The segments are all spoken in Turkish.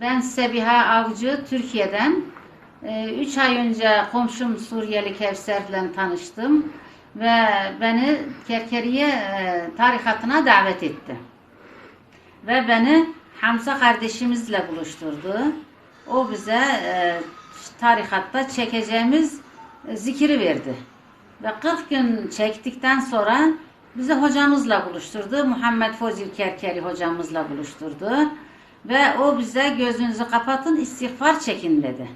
Ben Sebiha Avcı, Türkiye'den. 3 ay önce komşum Suriyeli Kevser'le tanıştım ve beni Kerkeriye e, tarikatına davet etti. Ve beni Hamza kardeşimizle buluşturdu. O bize e, tarikatta çekeceğimiz e, zikiri verdi. Ve 40 gün çektikten sonra bizi hocamızla buluşturdu. Muhammed Fozil Kerkeri hocamızla buluşturdu. Ve o bize gözünüzü kapatın istiğfar çekin dedi.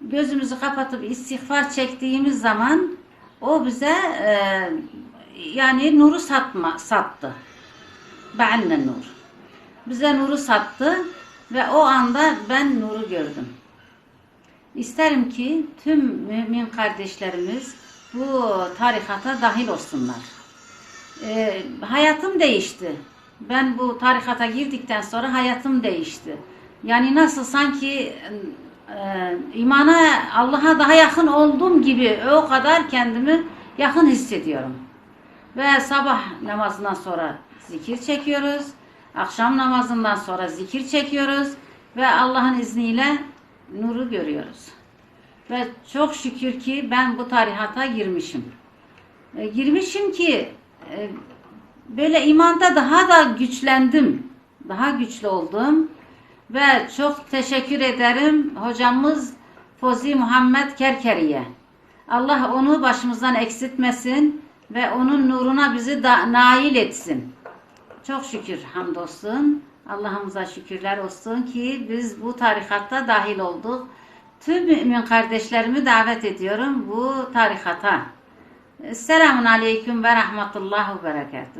Gözümüzü kapatıp istiğfar çektiğimiz zaman o bize e, yani nuru satma sattı. Be'anne nur. Bize nuru sattı ve o anda ben nuru gördüm. İsterim ki tüm mümin kardeşlerimiz bu tarikata dahil olsunlar. Ee, hayatım değişti. Ben bu tarikata girdikten sonra hayatım değişti. Yani nasıl sanki e, imana Allah'a daha yakın olduğum gibi o kadar kendimi yakın hissediyorum. Ve sabah namazından sonra zikir çekiyoruz. Akşam namazından sonra zikir çekiyoruz ve Allah'ın izniyle nuru görüyoruz. Ve çok şükür ki ben bu tarihata girmişim. E, girmişim ki e, böyle imanda daha da güçlendim. Daha güçlü oldum. Ve çok teşekkür ederim hocamız Fozi Muhammed Kerkeri'ye. Allah onu başımızdan eksiltmesin ve onun nuruna bizi da nail etsin. Çok şükür hamdolsun. Allah'ımıza şükürler olsun ki biz bu tarikatta dahil olduk. Tüm mümin kardeşlerimi davet ediyorum bu tarikata. Selamun Aleyküm ve Rahmetullah ve Berekatuhu.